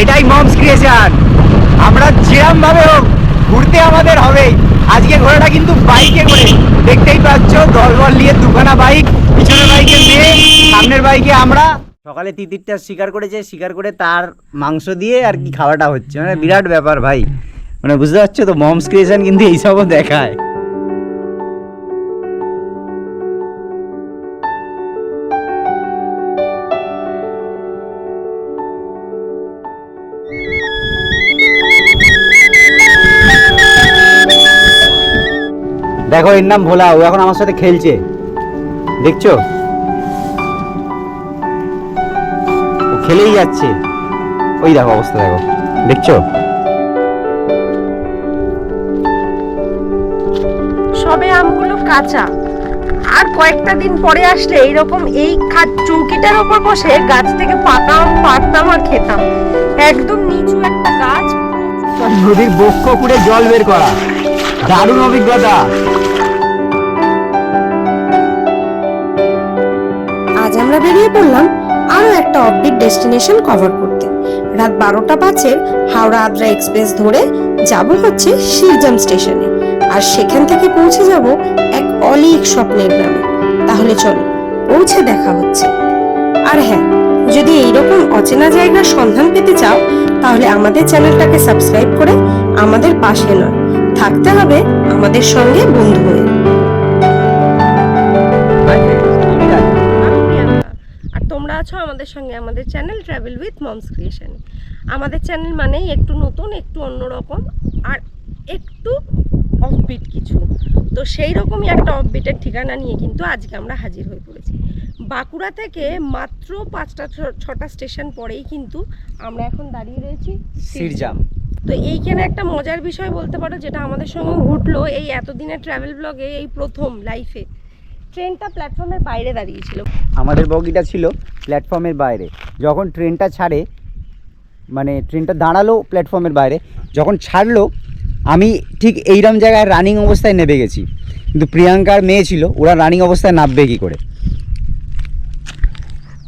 এটাই moms creation আমরা যেরম ভাবে হোক, ঘুরতে আমাদের হবেই। আজকে ঘোরাটা কিন্তু বাইকে করে। দেখতেই পাচ্ছ, দলবল নিয়ে দুখানা বাইক পিছনের বাইকে মেয়ে, সামনের বাইকে আমরা। সকালে তিতিরটা শিকার করেছে, শিকার করে তার মাংস দিয়ে আর কি খাওয়াটা হচ্ছে। মানে বিরাট ব্যাপার ভাই। মানে বুঝতে পারছ তো মমস ক্রিয়েশন কিন্তু এইসবও দেখায়। দেখো এর নাম ভোলা ও এখন আমার সাথে খেলছে। দেখছ? খেলেই যাচ্ছে। ওই দেখো অবস্থা দেখো। দেখছ? সবে আমগুলো কাঁচা। আর কয়েকটা দিন পরে আসলে এইরকম এই খা- চৌকিটার ওপর বসে গাছ থেকে পাতা আম পারতাম আর খেতাম। একদম নিচু একটা গাছ। নদীর বক্ষ কুড়ে জল বের করা। দারুণ অভিজ্ঞতা। আজ আমরা বেরিয়ে পড়লাম আরও একটা অফবিট ডেস্টিনেশন কভার করতে। রাত বারোটা বাজে হাওড়া আদ্রা এক্সপ্রেস ধরে যাব হচ্ছে শিরজাম স্টেশনে আর সেখান থেকে পৌঁছে যাব এক অলিক স্বপ্নের গ্রামে তাহলে চলো, পৌঁছে দেখা হচ্ছে। আর হ্যাঁ যদি এইরকম অচেনা জায়গার সন্ধান পেতে চাও, তাহলে আমাদের চ্যানেলটাকে সাবস্ক্রাইব করে আমাদের পাশে নয় থাকতে হবে আমাদের সঙ্গে বন্ধু হয়ে। আর তোমরা আছো আমাদের সঙ্গে আমাদের channel travel with moms creation আমাদের চ্যানেল মানেই একটু নতুন একটু অন্যরকম আর একটু অফবিট কিছু। তো সেই রকমই একটা অফবিটের ঠিকানা নিয়ে কিন্তু আজকে আমরা হাজির হয়ে পড়েছি। বাঁকুড়া থেকে মাত্র পাঁচটা ছ- ছটা স্টেশন পরেই কিন্তু আমরা এখন দাঁড়িয়ে রয়েছি সিরজাম। তো এইখানে একটা মজার বিষয় বলতে পারো যেটা আমাদের সঙ্গে ঘটলো এই এতদিনের ট্রাভেল ব্লগে এই প্রথম লাইফে ট্রেনটা প্ল্যাটফর্মের বাইরে দাঁড়িয়েছিল। আমাদের বগিটা ছিল প্ল্যাটফর্মের বাইরে। যখন ট্রেনটা ছাড়ে মানে ট্রেনটা দাঁড়াল প্ল্যাটফর্মের বাইরে যখন ছাড়লো আমি ঠিক এইরকম জায়গায় রানিং অবস্থায় নেমে গেছি। কিন্তু প্রিয়াঙ্কার মেয়ে ছিল ওরা রানিং অবস্থায় নামবে কী করে?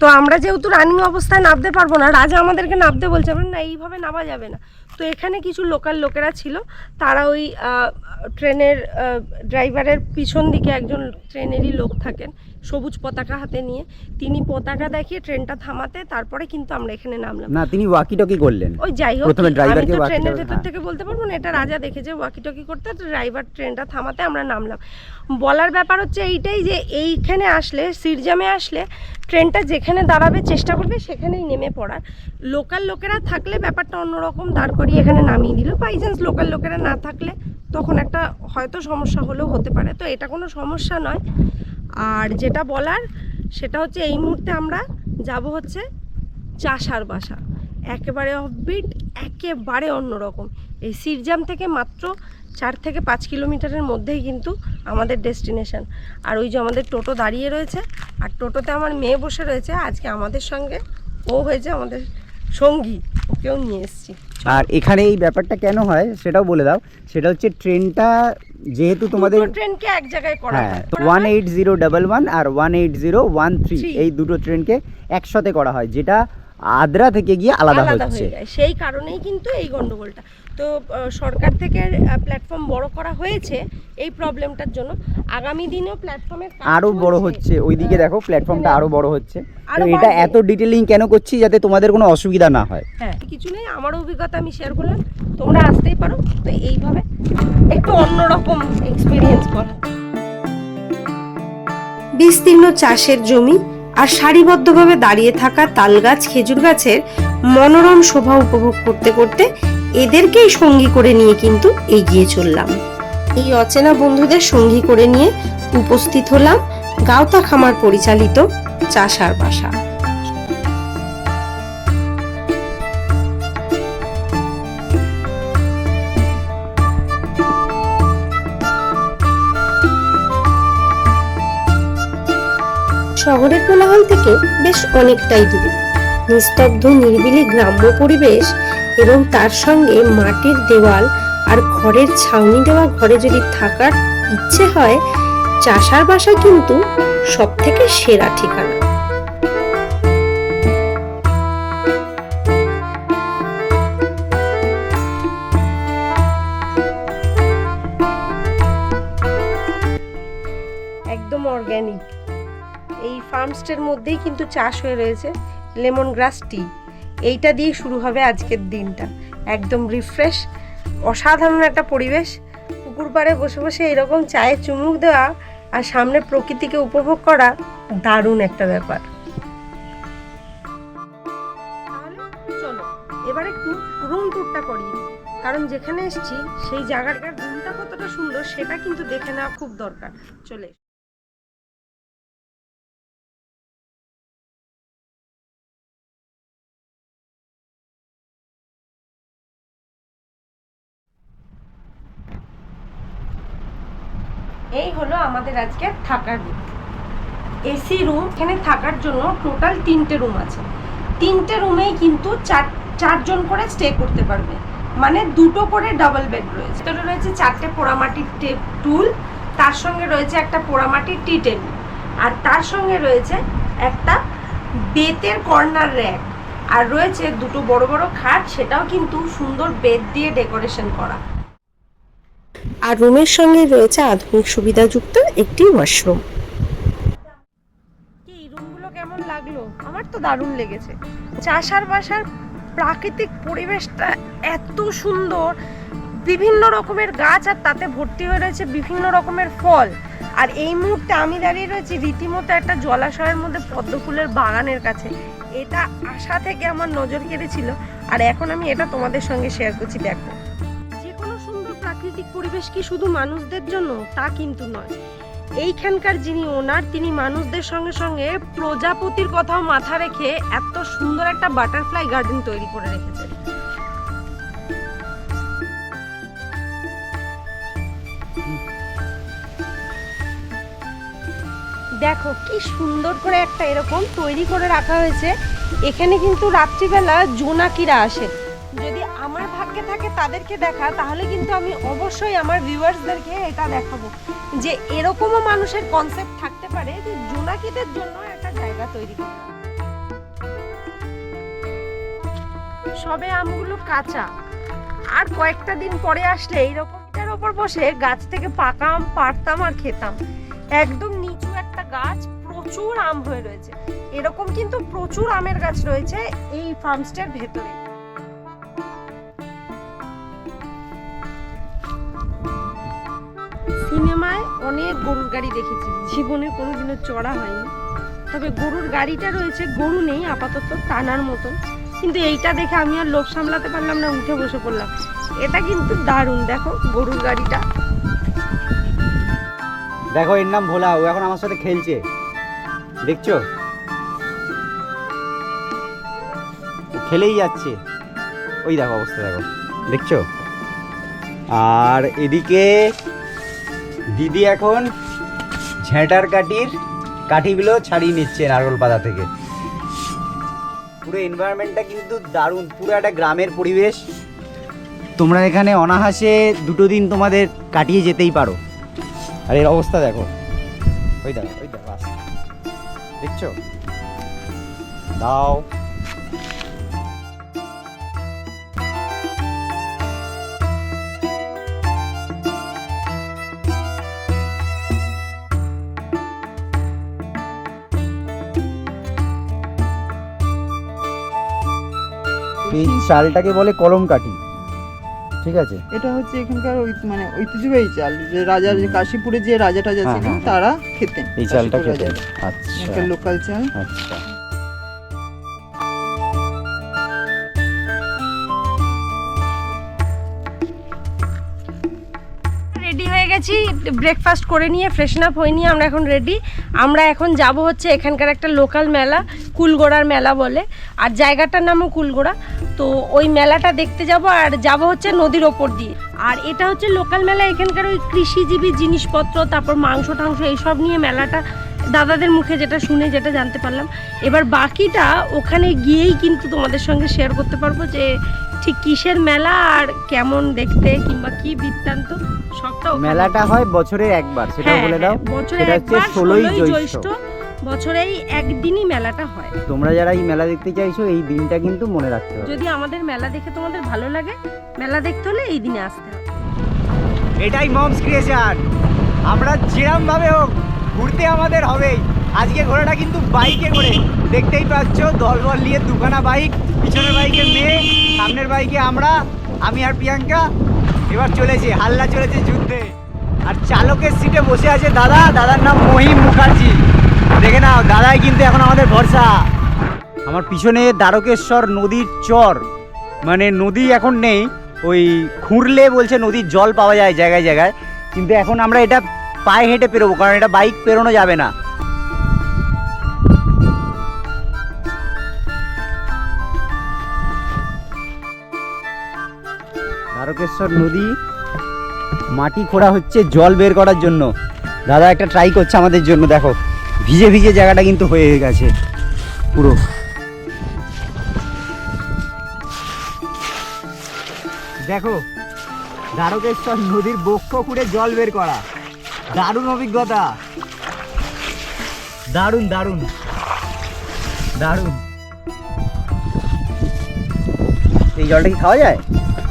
তো আমরা যেহেতু রানিং অবস্থায় নামতে পারব না রাজা আমাদেরকে নামতে বলছে আমরা না এইভাবে নামা যাবে না। তো এখানে কিছু লোকাল লোকেরা ছিল। তারা ওই ট্রেনের ড্রাইভারের পিছন দিকে একজন ট্রেনেরই লোক থাকেন। সবুজ পতাকা হাতে নিয়ে। তিনি পতাকা দেখিয়ে ট্রেনটা থামাতে তারপরে কিন্তু আমরা এখানে নামলাম। না তিনি ওয়াকি টকি করলেন। ওই যাই হোক প্রথমে আমি ড্রাইভারকে তো ট্রেনের ভেতর হ্যাঁ। থেকে বলতে পারব না এটা রাজা দেখেছে ওয়াকি টকি করতে ড্রাইভার ট্রেনটা থামাতে আমরা নামলাম। বলার ব্যাপার হচ্ছে এইটাই যে এইখানে আসলে সিরজামে আসলে ট্রেনটা যেখানে দাঁড়াবে চেষ্টা করবে সেখানেই নেমে পড়ার। লোকাল লোকেরা থাকলে ব্যাপারটা অন্যরকম দাঁড় করিয়ে এখানে নামিয়ে দিল। বাই চান্স লোকাল লোকেরা না থাকলে তখন একটা হয়তো সমস্যা হলেও হতে পারে। তো এটা কোনো সমস্যা নয়। আর যেটা বলার, সেটা হচ্ছে এই মুহূর্তে আমরা যাব হচ্ছে চাষার বাসা। একেবারে অফবিট একেবারে অন্যরকম। এই সিরজাম থেকে মাত্র চার থেকে পাঁচ কিলোমিটারের মধ্যেই কিন্তু আমাদের ডেস্টিনেশন। আর ওই যে আমাদের টোটো দাঁড়িয়ে রয়েছে, আর টোটোতে আমার মেয়ে বসে রয়েছে। আজকে আমাদের সঙ্গে ও হয়েছে আমাদের সঙ্গী ওকেও নিয়ে এসেছি। আর এখানে এই ব্যাপারটা কেন হয় সেটাও বলে দাও। সেটা হচ্ছে ট্রেনটা যেহেতু তোমাদের ট্রেনকে এক জায়গায় করা হ্যাঁ হয়। One eight zero double one আর one eight zero one three. এই দুটো ট্রেনকে একসাথে করা হয় যেটা আদ্রা থেকে গিয়ে আলাদা হচ্ছে। সেই কারণেই কিন্তু এই গন্ডগোলটা। তো সরকার থেকে প্ল্যাটফর্ম বড় করা হয়েছে এই প্রবলেমটার জন্য। আগামী দিনেও প্ল্যাটফর্মের আরও বড় হচ্ছে। ওইদিকে দেখো প্ল্যাটফর্মটা আরও বড় হচ্ছে। এটা এত ডিটেলিং কেন করছি যাতে তোমাদের কোনো অসুবিধা না হয়? হ্যাঁ কিছু নেই আমার অভিজ্ঞতা আমি শেয়ার করলাম। তোমরা আসতেই পারো। তো এইভাবে একটু অন্যরকম এক্সপিরিয়েন্স করো বিস্তীর্ণ চাষের জমি আর সারিবদ্ধভাবে দাঁড়িয়ে থাকা তাল গাছ খেজুর গাছের মনোরম শোভা উপভোগ করতে করতে এদেরকেই সঙ্গী করে নিয়ে কিন্তু এগিয়ে চললাম। এই অচেনা বন্ধুদের সঙ্গী করে নিয়ে উপস্থিত হলাম গাওতা খামার পরিচালিত চাষার বাসা। শহরের কোলাহল থেকে বেশ অনেকটাই দূরে। নিস্তব্ধ, নিরিবিলি গ্রাম্য পরিবেশ এবং তার সঙ্গে মাটির দেওয়াল আর ঘরের ছাউনি দেওয়া ঘরে যদি থাকার ইচ্ছে হয় চাষার বাসা কিন্তু সব থেকে সেরা ঠিকানা। এই মধ্যেই কিন্তু চাষ হয়ে রয়েছে লেমন গ্রাস টি। এইটা দিয়ে শুরু হবে আজকের দিনটা। একদম রিফ্রেশ অসাধারণ একটা পরিবেশ। পুকুর পাড়ে বসে বসে এরকম চায়ে চুমুক দেওয়া আর সামনে প্রকৃতিকে উপভোগ করা দারুণ একটা ব্যাপার। চলো, এবার একটু রুম করি কারণ যেখানে এসেছি, সেই জায়গাটার রুমটা কতটা সুন্দর, সেটা কিন্তু দেখে নেওয়া খুব দরকার। চলে এই হলো আমাদের আজকে থাকার রুম এসি রুম এখানে থাকার জন্য টোটাল তিনটে রুম আছে। তিনটে রুমেই কিন্তু চার, চারজন করে স্টে করতে পারবে। মানে দুটো করে ডাবল বেড রয়েছে। ভিতরে রয়েছে চারটে পোড়ামাটির টেপ টুল তার সঙ্গে রয়েছে একটা পোড়ামাটির টি টেবিল আর তার সঙ্গে রয়েছে একটা বেতের কর্নার র্যাক আর রয়েছে দুটো বড় বড় খাট, সেটাও কিন্তু সুন্দর বেদ দিয়ে ডেকোরেশন করা। আর রুমের সঙ্গে রয়েছে আধুনিক সুবিধাযুক্ত একটি ওয়াশরুম। কি রুমগুলো কেমন লাগল? আমার তো দারুণ লেগেছে। চাষার বাসার প্রাকৃতিক পরিবেশটা এত সুন্দর। বিভিন্ন রকমের গাছ আর তাতে ভর্তি হয়ে রয়েছে বিভিন্ন রকমের ফল। আর এই মুহূর্তে আমি দাঁড়িয়ে রয়েছি রীতিমতো একটা জলাশয়ের মধ্যে পদ্ম ফুলের বাগানের কাছে। এটা আশা থেকে আমার নজর কেড়েছিল। আর এখন আমি এটা তোমাদের সঙ্গে শেয়ার করছি, দেখো। প্রাকৃতিক পরিবেশ কি শুধু মানুষদের জন্য? তা কিন্তু নয়। এইখানকার যিনি ওনার, তিনি মানুষদের সঙ্গে সঙ্গে প্রজাপতির কথাও মাথা রেখে এত সুন্দর একটা বাটারফ্লাই গার্ডেন তৈরি করে রেখেছেন। দেখো, কি সুন্দর করে একটা এরকম তৈরি করে রাখা হয়েছে। এখানে কিন্তু রাত্রিবেলা জোনাকিরা আসে। আমার ভাগ্যে থাকে তাদেরকে দেখা, তাহলে কিন্তু আমি অবশ্যই আমার ভিউয়ার্সদেরকে এটা দেখাবো। যে এরকমও মানুষের কনসেপ্ট থাকতে পারে যে জোনাকিদের জন্য একটা জায়গা তৈরি করা সবে আমগুলো কাঁচা। আর কয়েকটা দিন পরে আসলে এইরকম এটার ওপর বসে গাছ থেকে পাকা আম পারতাম আর খেতাম। একদম নিচু একটা গাছ, প্রচুর আম হয়ে রয়েছে। এরকম কিন্তু প্রচুর আমের গাছ রয়েছে এই ফার্মস্টের ভেতরে। সিনেমায় অনেক গরুর গাড়ি দেখেছি। জীবনে কোনোদিনও চড়া হয়নি। তবে গরুর গাড়িটা রয়েছে, গরু নেই, আপাতত টানার মতন। কিন্তু এইটা দেখে আমি আর লোভ সামলাতে পারলাম না, উঠে বসে পড়লাম। এটা কিন্তু দারুণ, দেখো গরুর গাড়িটা। দেখো, এর নাম ভোলা, ও এখন আমার সাথে খেলছে। দেখছ? খেলেই যাচ্ছে। ওই দেখো অবস্থা, দেখো। দেখছ? আর এদিকে দিদি এখন ঝেঁটার কাঠির কাঠিগুলো ছাড়িয়ে নিচ্ছে নারকল পাতা থেকে। পুরো এনভায়রনমেন্টটা কিন্তু দারুণ, পুরো একটা গ্রামের পরিবেশ। তোমরা এখানে অনাহাসে দুটো দিন তোমাদের কাটিয়ে যেতেই পারো। আর এর অবস্থা দেখো। ওই দেখো ওই দেখো দেখছ? দাও। এই চালটাকে বলে কলম কাঠি। ঠিক আছে? এটা হচ্ছে এখানকার ওই- মানে ঐতিহ্যবাহী চাল যে রাজা যে কাশীপুরে যে রাজা টাজা হ্যাঁ, ছিলেন হ্যাঁ। তারা খেতেন এই চালটা খেতেন। আচ্ছা। লোকাল চাল। আচ্ছা। ব্রেকফাস্ট করে নিয়ে ফ্রেশন আপ হয়ে নিয়ে আমরা এখন রেডি আমরা এখন যাব হচ্ছে এখানকার একটা লোকাল মেলা, কুলগোড়ার মেলা বলে। আর জায়গাটার নামও কুলগোড়া। তো ওই মেলাটা দেখতে যাব আর যাব হচ্ছে নদীর ওপর দিয়ে। আর এটা হচ্ছে লোকাল মেলা, এখানকার ওই কৃষিজীবী জিনিসপত্র, তারপর মাংস টাংস, এইসব নিয়ে মেলাটা দাদাদের মুখে যেটা শুনে যেটা জানতে পারলাম। এবার বাকিটা ওখানে গিয়েই কিন্তু তোমাদের সঙ্গে শেয়ার করতে পারব যে ঠিক কিসের মেলা আর কেমন দেখতে কিংবা কি বৃত্তান্ত। মেলাটা হয় বছরে একবার সেটা হ্যাঁ, বলে দাও। হ্যাঁ, বছরে সেটা হচ্ছে ষোলোই জ্যৈষ্ঠ। বছরেই একদিনই মেলাটা হয়। তোমরা যারা এই মেলা দেখতে চাইছো এই দিনটা কিন্তু মনে রাখতে হবে। যদি আমাদের মেলা দেখে তোমাদের ভালো লাগে মেলা দেখতে হলে এই দিনে আসতে হবে। এটাই মমস ক্রিয়েশন। আমরা যেরম ভাবে হোক ঘুরতে আমাদের হবেই। আজকে ঘোরাটা কিন্তু বাইকে করে। দেখতেই পাচ্ছ দলবল নিয়ে দুখানা বাইক পিছনের বাইকে মেয়ে সামনের বাইকে আমরা আমি আর প্রিয়াঙ্কা। এবার চলেছে, হাল্লা চলেছে যুদ্ধে। আর চালকের সিটে বসে আছে দাদা, দাদার নাম মহিম মুখার্জি। দেখে নাও, দাদাই কিন্তু এখন আমাদের ভরসা। আমার পিছনে দ্বারকেশ্বর নদীর চর। মানে নদী এখন নেই, ওই খুঁড়লে বলছে নদীর জল পাওয়া যায় জায়গায় জায়গায়। কিন্তু এখন আমরা এটা পায়ে হেঁটে পেরোবো, কারণ এটা বাইক পেরোনো যাবে না। দ্বারকেশ্বর নদী, মাটি খোঁড়া হচ্ছে, জল বের করার জন্য। দাদা, একটা ট্রাই করছে আমাদের জন্য, দেখো। ভিজে ভিজে জায়গাটা কিন্তু হয়ে গেছে, পুরো। দেখো, দ্বারকেশ্বর নদীর বক্ষ খুঁড়ে জল বের করা। দারুণ অভিজ্ঞতা। দারুণ দারুণ। দারুণ। এই জলটা কি খাওয়া যায়?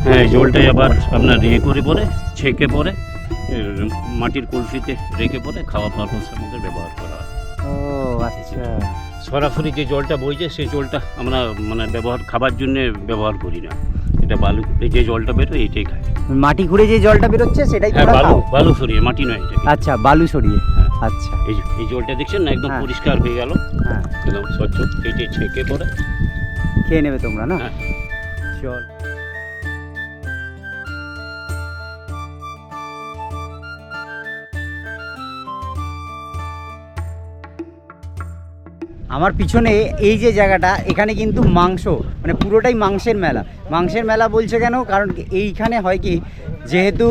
হ্যাঁ এই জলটাই আবার আপনার ইয়ে করে পরে ছেঁকে পরে মাটির কলসিতে রেখে পরে খাওয়া পারপাসের মধ্যে ব্যবহার করা হয়। ও আচ্ছা। সরাসরি যে জলটা বইছে সেই জলটা আমরা মানে ব্যবহার খাবার জন্য ব্যবহার করি না। এটা বালু এই যে জলটা বেরোয় এইটাই খাই মাটি খুঁড়ে যে জলটা বেরোচ্ছে সেটাই হ্যাঁ বালু বালু সরিয়ে মাটি নয় এটা আচ্ছা বালু সরিয়ে। হ্যাঁ। আচ্ছা। এই এই জলটা দেখছেন না একদম হ্যাঁ। পরিষ্কার হয়ে গেল? হ্যাঁ। একদম স্বচ্ছ কেটে ছেঁকে পরে। খেয়ে নেবে তোমরা না? হ্যাঁ। চল। আমার পিছনে এই যে জায়গাটা, এখানে কিন্তু মাংস মানে পুরোটাই মাংসের মেলা। মাংসের মেলা বলছে কেন? কারণ এইখানে হয় কি, যেহেতু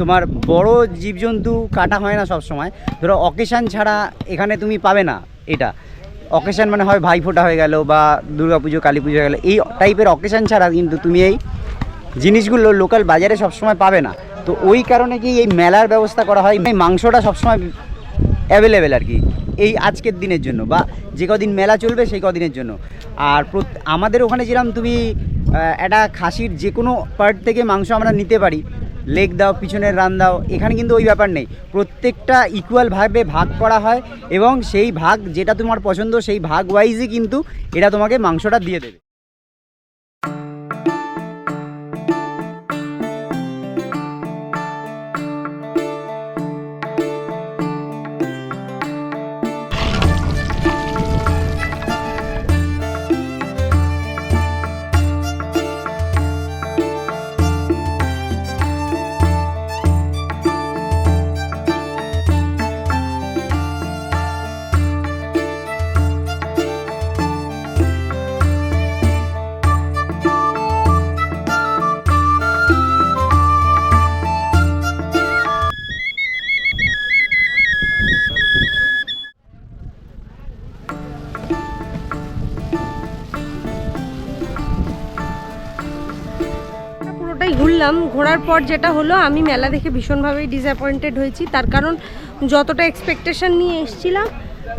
তোমার বড় জীবজন্তু কাটা হয় না সব সময় ধরো অকেশান ছাড়া এখানে তুমি পাবে না এটা। অকেশান মানে হয় ভাইফোঁটা হয়ে গেল বা দুর্গা পুজো, কালী পুজো হয়ে গেলো, এই টাইপের অকেশান ছাড়া কিন্তু তুমি এই জিনিসগুলো লোকাল বাজারে সবসময় পাবে না। তো ওই কারণে কি এই মেলার ব্যবস্থা করা হয়? মাংসটা সবসময় অ্যাভেলেবেল আর কি। এই আজকের দিনের জন্য বা যে কদিন মেলা চলবে সেই কদিনের জন্য। আর আমাদের ওখানে যেরকম তুমি একটা খাসির যে কোনো পার্ট থেকে মাংস আমরা নিতে পারি। লেগ দাও, পিছনের রান দাও, এখানে কিন্তু ওই ব্যাপার নেই। প্রত্যেকটা ইকুয়ালভাবে ভাগ করা হয় এবং সেই ভাগ যেটা তোমার পছন্দ সেই ভাগ ওয়াইজই কিন্তু এটা তোমাকে মাংসটা দিয়ে দেবে। ঘুরলাম ঘোরার পর যেটা হলো, আমি মেলা দেখে ভীষণভাবেই ডিসঅ্যাপয়েন্টেড হয়েছি। তার কারণ যতটা এক্সপেকটেশন নিয়ে এসেছিলাম,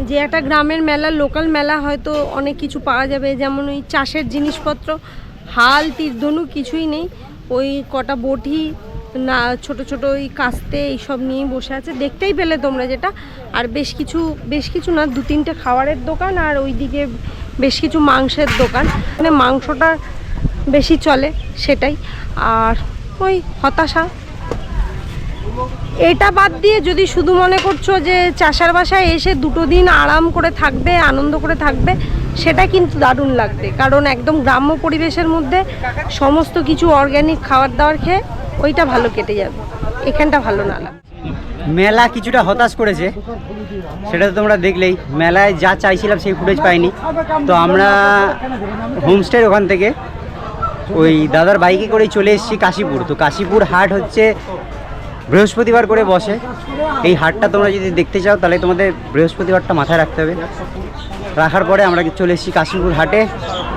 যে একটা গ্রামের মেলা লোকাল মেলা হয়তো অনেক কিছু পাওয়া যাবে। যেমন ওই চাষের জিনিসপত্র, হাল তীরধনু কিছুই নেই। ওই কটা বটি, না, ছোট ছোট ওই কাস্তে এইসব নিয়েই বসে আছে। দেখতেই পেলে তোমরা যেটা। আর বেশ কিছু বেশ কিছু না, দু তিনটে খাবারের দোকান আর ওইদিকে বেশ কিছু মাংসের দোকান। মানে মাংসটা বেশি চলে সেটাই। আর ওই হতাশা। এটা বাদ দিয়ে যদি শুধু মনে করছ যে চাষার বাসায় এসে দুটো দিন আরাম করে থাকবে, আনন্দ করে থাকবে, সেটা কিন্তু দারুণ লাগবে। কারণ একদম গ্রাম্য পরিবেশের মধ্যে সমস্ত কিছু অর্গ্যানিক খাবার দাবার খেয়ে ওইটা ভালো কেটে যাবে। এখানটা ভালো না লাগে মেলা কিছুটা হতাশ করেছে, সেটা তো তোমরা দেখলেই। মেলায় যা চাইছিলাম সেই ফুটেজ পাইনি। তো আমরা হোমস্টের ওখান থেকে ওই দাদার বাইকে করেই চলে এসেছি কাশীপুর। তো কাশীপুর হাট হচ্ছে বৃহস্পতিবার করে বসে। এই হাটটা তোমরা যদি দেখতে চাও, তাহলে তোমাদের বৃহস্পতিবারটা মাথায় রাখতে হবে। রাখার পরে আমরা চলে এসেছি কাশীপুর হাটে।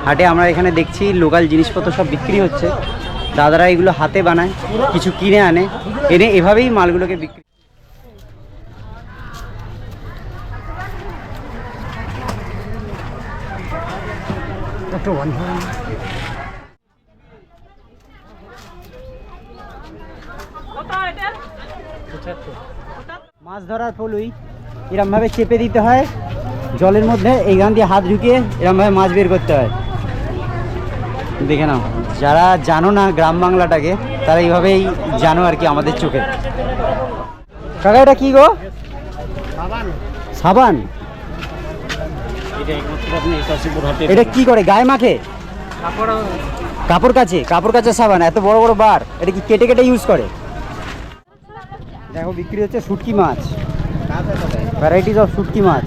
হাটে আমরা এখানে দেখছি লোকাল জিনিসপত্র সব বিক্রি হচ্ছে। দাদারা এগুলো হাতে বানায়, কিছু কিনে আনে, এনে এভাবেই মালগুলোকে বিক্রি অটো মাছ ধরার ফলই এরমভাবে চেপে দিতে হয়। জলের মধ্যে এইখান দিয়ে হাত ঢুকিয়ে এরমভাবে মাছ বের করতে হয়। দেখে নাও যারা জানো না গ্রাম বাংলাটাকে তারা এইভাবেই জানো আর কি আমাদের চোখে। কাকা এটা কি গো? সাবান। এটা কি করে গায়ে মাখে? কাপড়। কাছে কাপড় কাছে সাবান এত বড় বড় বার এটা কি কেটে কেটে ইউজ করে? দেখো বিক্রি হচ্ছে শুটকি মাছ। ভ্যারাইটিস অফ শুটকি মাছ।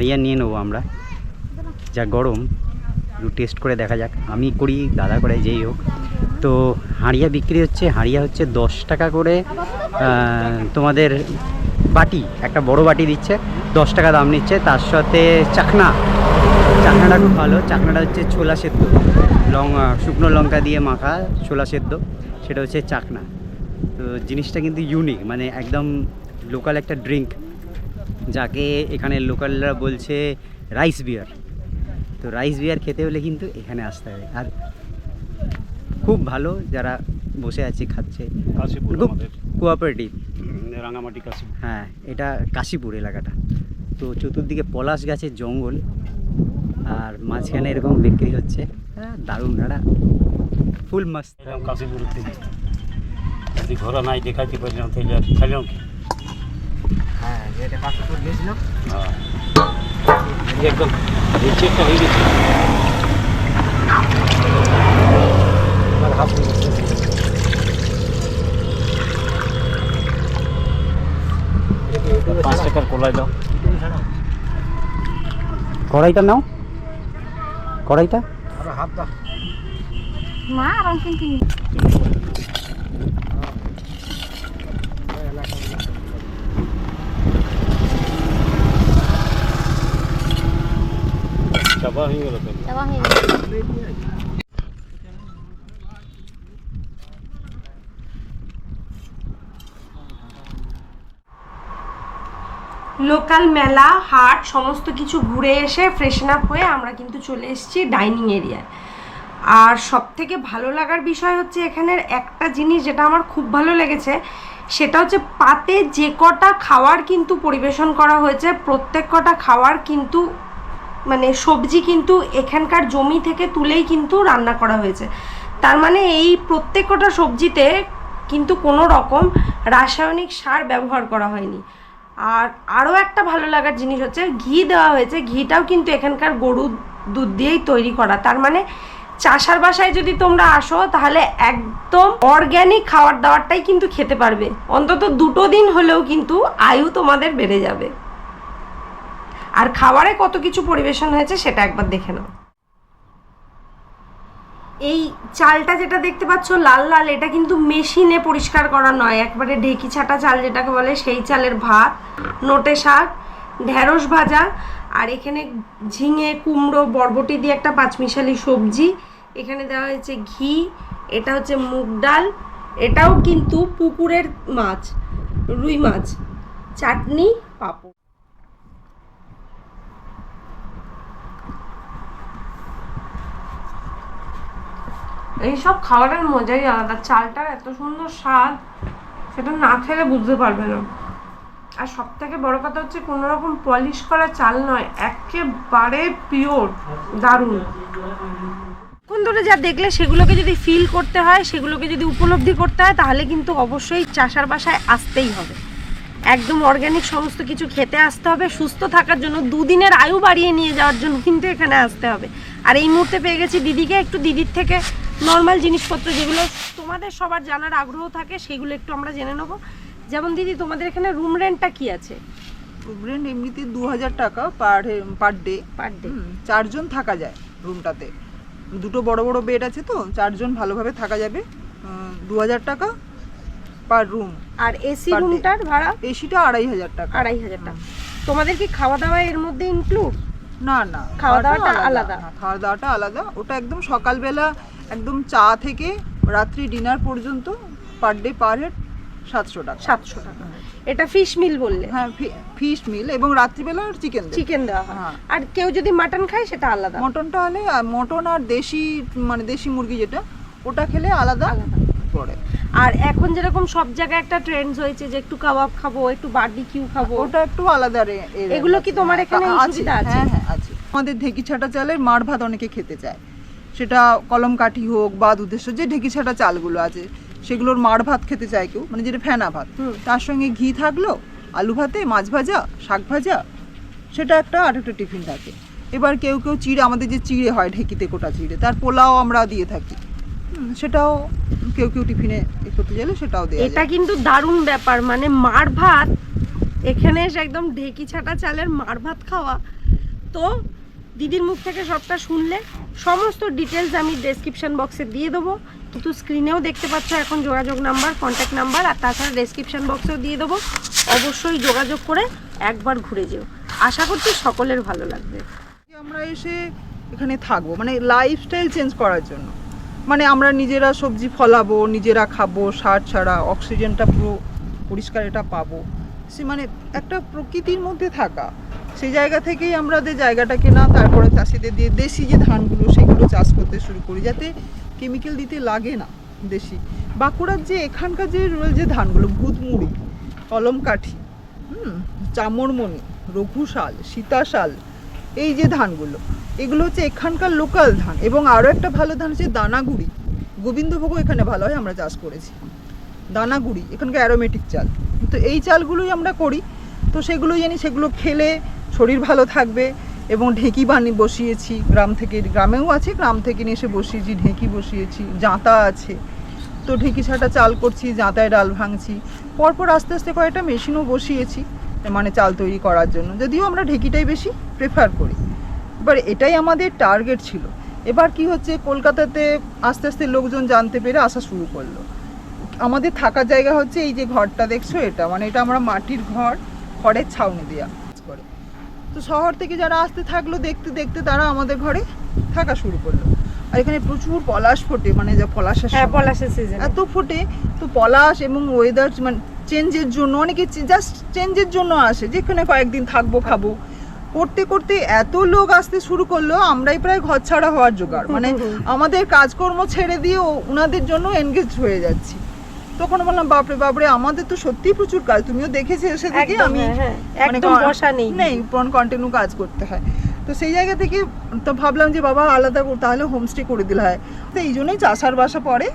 হাড়িয়া নিয়ে নেব আমরা। যা গরম, একটু টেস্ট করে দেখা যাক। আমি করি, দাদা করে, যেই হোক। তো হাড়িয়া বিক্রি হচ্ছে, হাড়িয়া হচ্ছে দশ টাকা করে তোমাদের বাটি, একটা বড় বাটি দিচ্ছে, দশ টাকা দাম নিচ্ছে। তার সাথে চাকনা। চাকনাটা খুব ভালো। চাকনাটা হচ্ছে ছোলা সেদ্ধ। লং শুকনো লঙ্কা দিয়ে মাখা ছোলা সেদ্ধ। সেটা হচ্ছে চাকনা। তো জিনিসটা কিন্তু ইউনিক মানে একদম লোকাল একটা ড্রিঙ্ক যাকে এখানে লোকালরা বলছে রাইস বিয়ার। তো রাইস বিয়ার খেতে হলে কিন্তু এখানে আসতে হবে। আর খুব ভালো যারা বসে আছে খাচ্ছে। কাশীপুর খুব কোঅপারেটিভ রাঙামাটি কাশীপুর। হ্যাঁ এটা কাশীপুর এলাকাটা। তো চতুর্দিকে পলাশ গাছের জঙ্গল আর মাঝখানে এরকম বিক্রি হচ্ছে। হ্যাঁ দারুণ একটা ফুল মাস্ত। কাশীপুর ঘোরা নাই দেখাইতে পারলাম তাহলে আর হ্যাঁ যেটা কাশীপুর গেছিলাম হ্যাঁ। একদম। রিচেকটা হয়ে গেছে। পাঁচ টাকার কলাই দাও। কড়াইটা নাও। কড়াইটা। চাপা হয়ে গেল লোকাল মেলা হাট সমস্ত কিছু ঘুরে এসে ফ্রেশন আপ হয়ে আমরা কিন্তু চলে এসেছি ডাইনিং এরিয়ায় আর সব থেকে ভালো লাগার বিষয় হচ্ছে এখানের একটা জিনিস যেটা আমার খুব ভালো লেগেছে সেটা হচ্ছে পাতে যে কটা খাওয়ার কিন্তু পরিবেশন করা হয়েছে প্রত্যেক কটা খাওয়ার কিন্তু মানে সবজি কিন্তু এখানকার জমি থেকে তুলেই কিন্তু রান্না করা হয়েছে। তার মানে এই প্রত্যেকটা সবজিতে কিন্তু কোনো রকম রাসায়নিক সার ব্যবহার করা হয়নি। আর আরও একটা ভালো লাগার জিনিস হচ্ছে, ঘি দেওয়া হয়েছে, ঘিটাও কিন্তু এখানকার গরুর দুধ দিয়েই তৈরি করা। তার মানে চাষার বাসায় যদি তোমরা আসো, তাহলে একদম অর্গ্যানিক খাবার দাবারটাই কিন্তু খেতে পারবে। অন্তত দুটো দিন হলেও কিন্তু আয়ু তোমাদের বেড়ে যাবে। আর খাবারে কত কিছু পরিবেশন হয়েছে সেটা একবার দেখে নাও। এই চালটা যেটা দেখতে পাচ্ছ লাল লাল, এটা কিন্তু মেশিনে পরিষ্কার করা নয়। একবারে ঢেকি ছাটা চাল যেটাকে বলে, সেই চালের ভাত, নোটে শাক, ঢেঁড়স ভাজা, আর এখানে ঝিঙে, কুমড়ো, বরবটি দিয়ে একটা পাঁচমিশালি সবজি। এখানে দেওয়া হয়েছে ঘি, এটা হচ্ছে মুগ ডাল, এটাও কিন্তু পুকুরের মাছ, রুই মাছ, চাটনি, পাঁপড়। এইসব খাবারের মজাই আলাদা। চালটার এত সুন্দর স্বাদ, সেটা না খেলে বুঝতে পারবে না। আর সব থেকে বড় কথা হচ্ছে কোনো রকম পলিশ করা চাল নয়, একেবারে পিওর দারুণ। কোন ধরে যা দেখলে সেগুলোকে যদি ফিল করতে হয়, সেগুলোকে যদি উপলব্ধি করতে হয়, তাহলে কিন্তু অবশ্যই চাষার বাসায় আসতেই হবে। একদম অর্গ্যানিক সমস্ত কিছু খেতে আসতে হবে, সুস্থ থাকার জন্য দুদিনের আয়ু বাড়িয়ে নিয়ে যাওয়ার জন্য কিন্তু এখানে আসতে হবে। আর এই মুহূর্তে পেয়ে গেছি দিদিকে, একটু দিদির থেকে নর্মাল জিনিসপত্র যেগুলো তোমাদের সবার জানার আগ্রহ থাকে সেগুলো একটু আমরা জেনে নেব। যেমন দিদি তোমাদের এখানে রুম রেন্টটা কি আছে? রুম রেন্ট এমনিতে দু হাজার টাকা পার পার ডে পার ডে চারজন থাকা যায় রুমটাতে দুটো বড় বড় বেড আছে তো চারজন ভালোভাবে থাকা যাবে। দু হাজার টাকা পার রুম আর এসি রুমটার ভাড়া? এসিটা আড়াই হাজার টাকা। আড়াই হাজার টাকা। তোমাদের কি খাওয়া দাওয়া এর মধ্যে ইনক্লুড না না খাওয়া দাওয়াটা আলাদা। খাওয়া দাওয়াটা আলাদা। ওটা একদম সকালবেলা একদম চা থেকে রাত্রি ডিনার পর্যন্ত পার ডে পার হেড সাতশো টাকা। সাতশো টাকা। এটা ফিশ মিল বললে? হ্যাঁ ফিশ মিল এবং রাত্রিবেলা আর চিকেন চিকেন দেওয়া হয়। হ্যাঁ। আর কেউ যদি মাটন খায় সেটা আলাদা। মটনটা হলে মটন আর দেশি মানে দেশি মুরগি যেটা ওটা খেলে আলাদা। আলাদা। পড়ে। আর এখন যেরকম সব জায়গায় একটা ট্রেন্ড হয়েছে যে একটু কাবাব খাব একটু বারবিকিউ খাব। ওটা একটু আলাদা রে এগুলো কি তোমার হ্যাঁ, এখানে আছে, সুবিধা আছে? হ্যাঁ হ্যাঁ আছে। আমাদের ঢেকি ছাটা চালের মার ভাত অনেকে খেতে চায়। সেটা কলম কাঠি হোক বা দুধের যে ঢেকি ছাটা চালগুলো আছে সেগুলোর মার ভাত খেতে চায় কেউ মানে যেটা ফেনা ভাত। তার সঙ্গে ঘি থাকল আলু ভাতে মাছ ভাজা শাক ভাজা সেটা একটা আর একটা টিফিন থাকে। এবার কেউ কেউ চিড়ে আমাদের যে চিড়ে হয় ঢেকিতে কোটা চিড়ে তার পোলাও আমরা দিয়ে থাকি। সেটাও কেউ কেউ টিফিনে এ করতে চাইলে সেটাও দেওয়া এটা কিন্তু দারুণ ব্যাপার মানে মার ভাত এখানে এসে একদম ঢেকি ছাটা চালের মার ভাত খাওয়া। তো দিদির মুখ থেকে সবটা শুনলে সমস্ত ডিটেলস আমি ডেসক্রিপশন বক্সে দিয়ে দেবো। কিন্তু স্ক্রিনেও দেখতে পাচ্ছ এখন যোগাযোগ নাম্বার কন্ট্যাক্ট নাম্বার আর তাছাড়া ডেসক্রিপশন বক্সেও দিয়ে দেবো। অবশ্যই যোগাযোগ করে একবার ঘুরে যেও। আশা করছি সকলের ভালো লাগবে। আমরা এসে এখানে থাকব মানে লাইফস্টাইল চেঞ্জ করার জন্য। মানে আমরা নিজেরা সবজি ফলাবো, নিজেরা খাব, সার ছাড়া, অক্সিজেনটা পুরো পরিষ্কার এটা পাবো। সে মানে একটা প্রকৃতির মধ্যে থাকা। সেই জায়গা থেকেই আমাদের জায়গাটা কেনা, তারপরে চাষিদের দিয়ে দেশি যে ধানগুলো, সেগুলো চাষ করতে শুরু করি, যাতে কেমিক্যাল দিতে লাগে না দেশি। বাঁকুড়ার যে এখানকার যে যে ধানগুলো ভূতমুড়ি কলমকাঠি, হুম রঘুশাল, সীতাশাল এই যে ধানগুলো, এগুলো হচ্ছে এখানকার লোকাল ধান এবং আরও একটা ভালো ধান হচ্ছে দানাগুড়ি। গোবিন্দভোগও এখানে ভালো হয়, আমরা চাষ করেছি। দানাগুড়ি, এখানকার অ্যারোমেটিক চাল। তো এই চালগুলোই আমরা করি। তো সেগুলো জানি, সেগুলো খেলে শরীর ভালো থাকবে এবং ঢেঁকি বানিয়ে বসিয়েছি। গ্রাম থেকে, গ্রামেও আছে, গ্রাম থেকে নিয়ে এসে বসিয়েছি, ঢেঁকি বসিয়েছি, জাঁতা আছে। তো ঢেঁকি ছাটা চাল করছি, জাঁতায় ডাল ভাঙছি। পরপর আস্তে আস্তে কয়েকটা মেশিনও বসিয়েছি। মানে চাল তৈরি করার জন্য। যদিও আমরা ঢেঁকিটাই বেশি প্রেফার করি। এবার এটাই আমাদের টার্গেট ছিল। এবার কি হচ্ছে কলকাতাতে আস্তে আস্তে লোকজন জানতে পেরে আসা শুরু করল। আমাদের থাকার জায়গা হচ্ছে এই যে ঘরটা দেখছ এটা? মানে এটা আমরা মাটির ঘর খড়ের ছাউনি দেওয়া করে। তো শহর থেকে যারা আসতে থাকল দেখতে দেখতে তারা আমাদের ঘরে থাকা শুরু করল। আর এখানে প্রচুর পলাশ ফোটে মানে যা পলাশের হ্যাঁ পলাশের সিজন এত ফোটে তো পলাশ এবং ওয়েদার মানে চেঞ্জের জন্য অনেকে জাস্ট চেঞ্জের জন্য আসে যেখানে কয়েকদিন থাকব খাব। করতে করতে এত লোক আসতে শুরু করল আমরাই প্রায় ঘর ছাড়া হওয়ার জোগাড়। মানে আমাদের কাজকর্ম ছেড়ে দিয়ে ওনাদের জন্য এনগেজ হয়ে যাচ্ছি। তখন বললাম বাপরে বাপরে আমাদের তো সত্যিই প্রচুর কাজ। তুমিও দেখেছ এসে থেকে আমি হ্যাঁ, হ্যাঁ। মানে একদম বসা নেই। নেই কন্টিনিউ কাজ করতে হয়। তো সেই জায়গা থেকে তো ভাবলাম যে বাবা আলাদা তাহলে হোমস্টে করে দিলে হয়। তো এই জন্যই চাষার বাসা পরে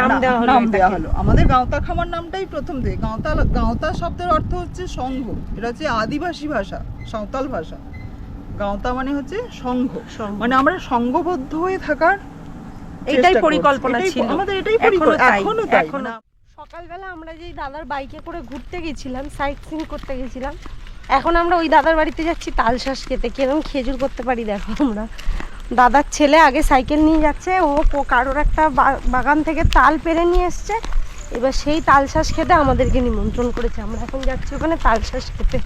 নাম দেওয়া হলো নাম দেওয়া হলো। আমাদের গাঁওতা খামার নামটাই প্রথম থেকে গাঁওতা গাঁওতা শব্দের অর্থ হচ্ছে সংঘ। এটা হচ্ছে আদিবাসী ভাষা সাঁওতাল ভাষা। গাঁওতা মানে হচ্ছে সংঘ। মানে আমরা সংঘবদ্ধ হয়ে থাকার এটাই পরিকল্পনা ছিল। আমাদের এটাই পরিকল্পনা। এখনও তাই এখনও। সকালবেলা আমরা যেই দাদার বাইকে করে ঘুরতে গেছিলাম সাইট সিন করতে গেছিলাম এখন আমরা ওই দাদার বাড়িতে যাচ্ছি তালশাঁস খেতে। কীরকম খেজুর করতে পারি দেখো আমরা। দাদার ছেলে আগে সাইকেল নিয়ে যাচ্ছে, ও কারোর একটা বাগান থেকে তাল পেরে নিয়ে এসছে। এবার সেই তাল তালশাঁস খেতে আমাদেরকে নিমন্ত্রণ করেছে। আমরা এখন যাচ্ছি ওখানে তাল তালশাঁস খেতে।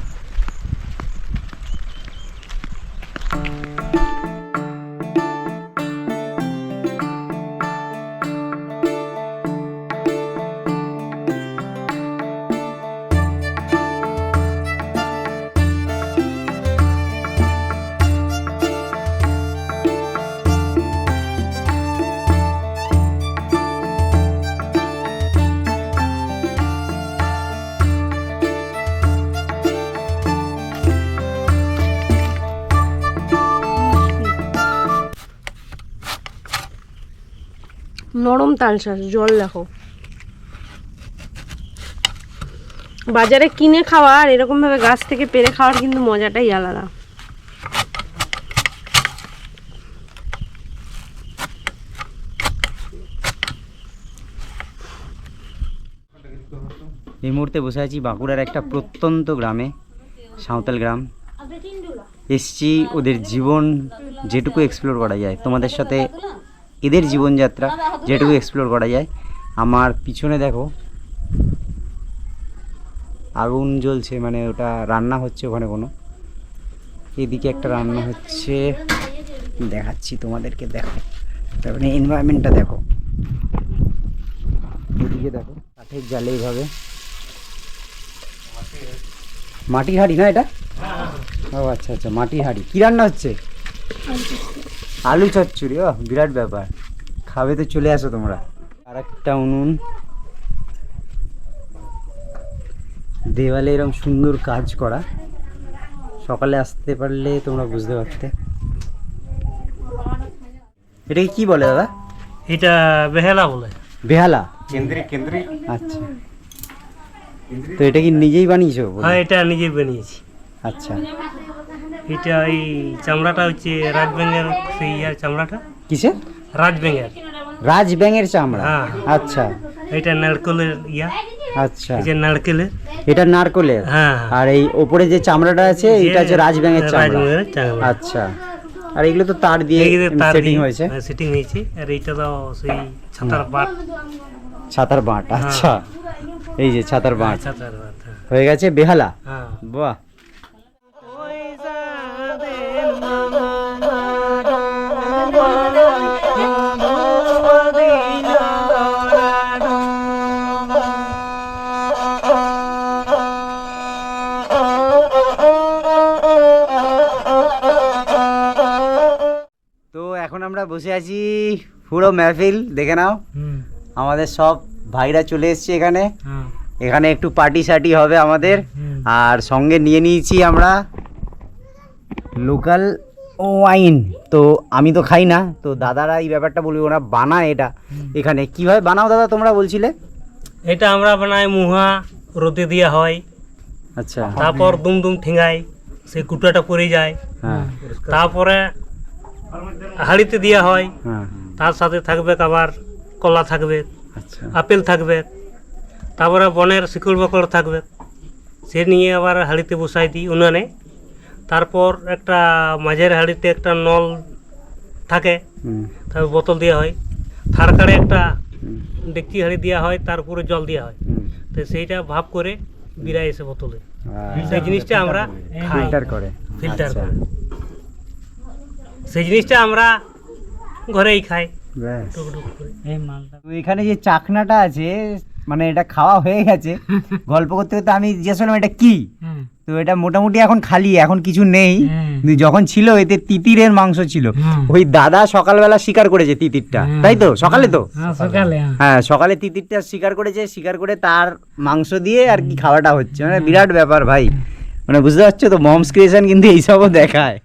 নরম তালশাঁস জল দেখো। বাজারে কিনে খাওয়া আর এরকম ভাবে গাছ থেকে পেরে খাওয়ার কিন্তু মজাটাই আলাদা। এই মুহূর্তে বসে আছি বাঁকুড়ার একটা প্রত্যন্ত গ্রামে, সাঁওতাল গ্রাম। এসছি ওদের জীবন যেটুকু এক্সপ্লোর করা যায়। তোমাদের সাথে এদের জীবনযাত্রা যেটুকু এক্সপ্লোর করা যায়। আমার পিছনে দেখো আগুন জ্বলছে মানে ওটা রান্না হচ্ছে ওখানে কোনো। এদিকে একটা রান্না হচ্ছে দেখাচ্ছি তোমাদেরকে দেখো। তারপরে এনভায়রনমেন্টটা দেখো। এদিকে দেখো কাঠের জালে এইভাবে। মাটির হাঁড়ি না এটা? ও আচ্ছা আচ্ছা মাটির হাঁড়ি। কী রান্না হচ্ছে? আলু চচ্চড়ি ও বিরাট ব্যাপার। খাবে তো চলে আসো তোমরা। আর একটা উনুন। দেওয়ালে এরকম সুন্দর কাজ করা। সকালে আসতে পারলে তোমরা বুঝতে পারতে। এটাকে কি বলে দাদা? এটা বেহালা বলে। বেহালা? কেন্দ্রিক কেন্দ্রিক। আচ্ছা। তো এটা কি নিজেই বানিয়েছো হ্যাঁ এটা নিজেই বানিয়েছি। আচ্ছা। এটা এই চামড়াটা হচ্ছে রাজবেঙ্গের সেই ইয়ার চামড়াটা। কিসের? রাজবেঙ্গের রাজ ব্যাঙের চামড়া? হ্যাঁ। আচ্ছা। এটা নারকেলের ইয়া। আচ্ছা। যে নারকেলের। এটা নারকলের? হ্যাঁ আর এই ওপরে যে চামড়াটা আছে এটা হচ্ছে রাজ ব্যাঙের চামড়া। রাজবেঙ্গের চামড়া। আচ্ছা। আর এগুলো তো তার দিয়ে সেটিং হয়েছে। সেটিং হয়েছে। আর এইটা তো সেই ছাতার পাট ছাতার বাঁট আচ্ছা। এই যে ছাতার বাঁট। ছাতার পাট হ্যাঁ। হয়ে গেছে বেহালা? হ্যাঁ। বাহ। আমরা বসে আছি পুরো মেহফিল দেখে নাও। আমাদের সব ভাইরা চলে এসছে এখানে। হ্যাঁ। এখানে একটু পার্টি সার্টি হবে আমাদের। আর সঙ্গে নিয়ে নিয়েছি আমরা লোকাল ওয়াইন। তো আমি তো খাই না তো দাদারা এই ব্যাপারটা বলবি ওরা বানায় এটা। এখানে কীভাবে বানাও দাদা তোমরা বলছিলে? এটা আমরা বানাই মুহা রোদে দেওয়া হয়। আচ্ছা। তারপর দুম দুম ঠেঙ্গাই সেই কুটাটা পরে যায়। হ্যাঁ। তারপরে হাঁড়িতে দেওয়া হয় হ্যাঁ তার সাথে থাকবে আবার কলা থাকবে আচ্ছা। আপেল থাকবে তারপরে বনের শিকড় বাকড় থাকবে। সে নিয়ে আবার হাঁড়িতে বসাই দিই উনানে। তারপর একটা মাঝের হাঁড়িতে একটা নল থাকে তারপর বোতল দেওয়া হয়। থার কাড়ে একটা ডেকচি হাঁড়ি দেওয়া হয় তার উপরে জল দেওয়া হয়। তো সেইটা ভাব করে বিরায় এসে বোতলে। সেই জিনিসটা আমরা ফিল্টার করে। ফিল্টার আচ্ছা, করে। সেই জিনিসটা আমরা ঘরেই খাই। এখানে যে চাকনাটা আছে মানে এটা খাওয়া হয়ে গেছে। গল্প করতে করতে আমি জিজ্ঞেস করলাম এটা কি? তো এটা মোটামুটি এখন খালি এখন কিছু নেই। যখন ছিল এতে তিতিরের মাংস ছিল। ওই দাদা সকালবেলা শিকার করেছে তিতিরটা। তাই তো? সকালে তো? সকালে হ্যাঁ। সকালে তিতিরটা শিকার করেছে শিকার করে তার মাংস দিয়ে আর কি খাওয়াটা হচ্ছে। মানে বিরাট ব্যাপার ভাই। মানে বুঝতে পারছ তো মমস ক্রিয়েশন কিন্তু এইসবও দেখায়।